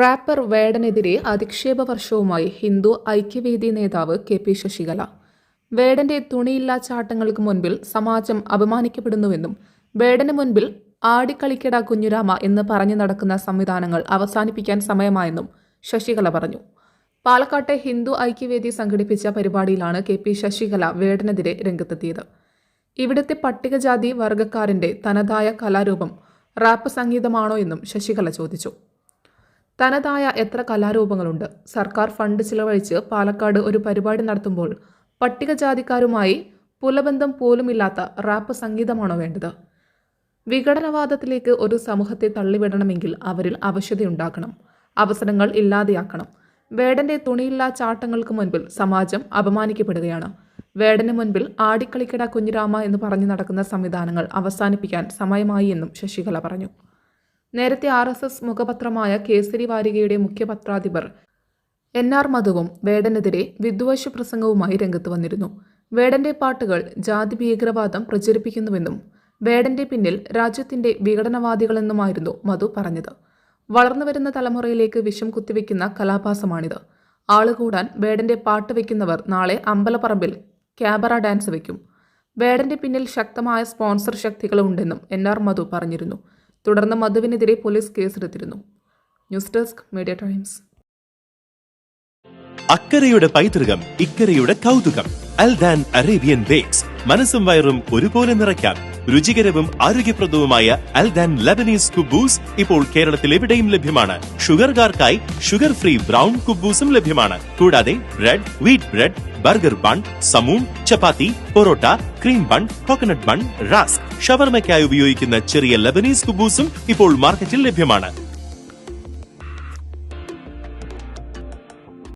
Wrapper വേടനെതിരെ അധിക്ഷേപ വർഷവുമായി ഹിന്ദു ഐക്യവേദി നേതാവ് കെ പി ശശികല. വേടന്റെ തുണിയില്ലാ ചാട്ടങ്ങൾക്ക് മുൻപിൽ സമാജം അപമാനിക്കപ്പെടുന്നുവെന്നും വേടന് മുൻപിൽ ആടിക്കളിക്കട കുഞ്ഞുരാമ എന്ന് പറഞ്ഞു നടക്കുന്ന സംവിധാനങ്ങൾ അവസാനിപ്പിക്കാൻ സമയമായെന്നും ശശികല പറഞ്ഞു. പാലക്കാട്ടെ ഹിന്ദു ഐക്യവേദി സംഘടിപ്പിച്ച പരിപാടിയിലാണ് കെ പി ശശികല വേടനെതിരെ രംഗത്തെത്തിയത്. ഇവിടുത്തെ പട്ടികജാതി വർഗക്കാരന്റെ തനതായ കലാരൂപം റാപ്പ് സംഗീതമാണോ എന്നും ശശികല ചോദിച്ചു. തനതായ എത്ര കലാരൂപങ്ങളുണ്ട്. സർക്കാർ ഫണ്ട് ചിലവഴിച്ച് പാലക്കാട് ഒരു പരിപാടി നടത്തുമ്പോൾ പട്ടികജാതിക്കാരുമായി പുലബന്ധം പോലുമില്ലാത്ത റാപ്പ് സംഗീതമാണോ വേണ്ടത്? വിഘടനവാദത്തിലേക്ക് ഒരു സമൂഹത്തെ തള്ളിവിടണമെങ്കിൽ അവരിൽ അവശതയുണ്ടാക്കണം അവസരങ്ങൾ ഇല്ലാതെയാക്കണം. വേടന്റെ തുണിയില്ലാ ചാട്ടങ്ങൾക്ക് മുൻപിൽ സമാജം അപമാനിക്കപ്പെടുകയാണ്. വേടന് മുൻപിൽ ആടിക്കളിക്കട കുഞ്ഞിരാമ എന്ന് പറഞ്ഞു നടക്കുന്ന സംവിധാനങ്ങൾ അവസാനിപ്പിക്കാൻ സമയമായി എന്നും ശശികല പറഞ്ഞു. നേരത്തെ ആർ എസ് എസ് മുഖപത്രമായ കേസരി വാരികയുടെ മുഖ്യപത്രാധിപർ എൻ ആർ മധുവും വേടനെതിരെ വിദ്വേഷ പ്രസംഗവുമായി രംഗത്ത് വന്നിരുന്നു. വേടന്റെ പാട്ടുകൾ ജാതി ഭീകരവാദം പ്രചരിപ്പിക്കുന്നുവെന്നും വേടന്റെ പിന്നിൽ രാജ്യത്തിന്റെ വിഘടനവാദികളെന്നുമായിരുന്നു മധു പറഞ്ഞത്. വളർന്നുവരുന്ന തലമുറയിലേക്ക് വിഷം കുത്തിവെക്കുന്ന കലാഭാസമാണിത്. ആളുകൂടാൻ വേടന്റെ പാട്ട് വെക്കുന്നവർ നാളെ അമ്പലപ്പറമ്പിൽ ക്യാബറ ഡാൻസ് വയ്ക്കും വേടന്റെ പിന്നിൽ ശക്തമായ സ്പോൺസർ ശക്തികളുണ്ടെന്നും എൻ ആർ മധു പറഞ്ഞിരുന്നു. തുടർന്ന് മധുവിനെതിരെ പോലീസ് കേസെടുത്തിരുന്നു. News desk Media Times. അക്കരയുടെ പൈതൃകം ഇക്കരയുടെ കൗതുകം അൽ ദാൻ അറേബ്യൻ ബേക്സ്. മനസ്സും വയറും ഒരുപോലെ നിറയ്ക്കാം. രുചികരവും ആരോഗ്യപ്രദവുമായ അൽ ദാൻ ലബനീസ് കുബൂസ് ഇപ്പോൾ കേരളത്തിൽ എവിടെയും ലഭ്യമാണ്. ഷുഗർകാർക്കായി ഷുഗർ ഫ്രീ ബ്രൗൺ കുബൂസും ലഭ്യമാണ്. കൂടാതെ bread wheat bread burger bun സമൂൺ chapati parotta cream bun coconut bun rusk. ഷവർമയ്ക്കായി ഉപയോഗിക്കുന്ന ചെറിയ ലബനീസ് കുബൂസും ഇപ്പോൾ മാർക്കറ്റിൽ ലഭ്യമാണ്.